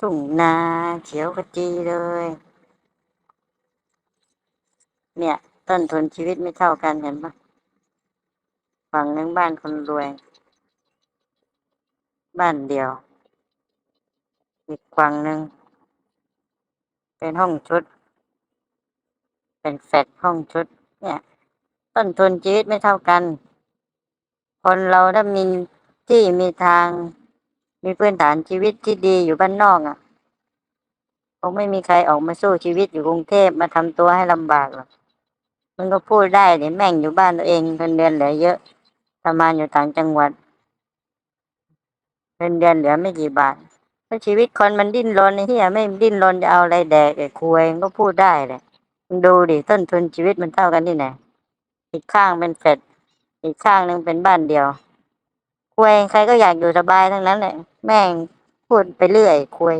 ทุ่งนาเขียวขจีเลย เนี่ย ต้นทุนชีวิตไม่เท่ากันเห็นปะฝั่งหนึ่งบ้านคนรวย บ้านเดียว อีกฝั่งหนึ่งเป็นห้องชุด เป็นแฟลตห้องชุด เนี่ย ต้นทุนชีวิตไม่เท่ากัน คนเราถ้ามีที่มีทาง มีพื้นฐานชีวิตที่ดีอยู่บ้านนอกอะคงไม่มีใครออกมาสู้ชีวิตอยู่กรุงเทพมาทำตัวให้ลำบากหรอกมันก็พูดได้เนี่ยแม่งอยู่บ้านตัวเองเงินเดือนเหลือเยอะทำงานอยู่ต่างจังหวัดเงินเดือนเหลือไม่กี่บาทถ้าชีวิตคนมันดิ้นรนไอ้เหี้ยไม่ดิ้นรนจะเอาอะไรแดกไอ้คุยก็พูดได้เลยมึงดูดิต้นทุนชีวิตมันเท่ากันที่ไหนอีกข้างเป็นเฟดอีกข้างหนึ่งเป็นบ้านเดียว คุยใครก็อยากอยู่สบายทั้งนั้นแหละแม่งพูดไปเรื่อยคุย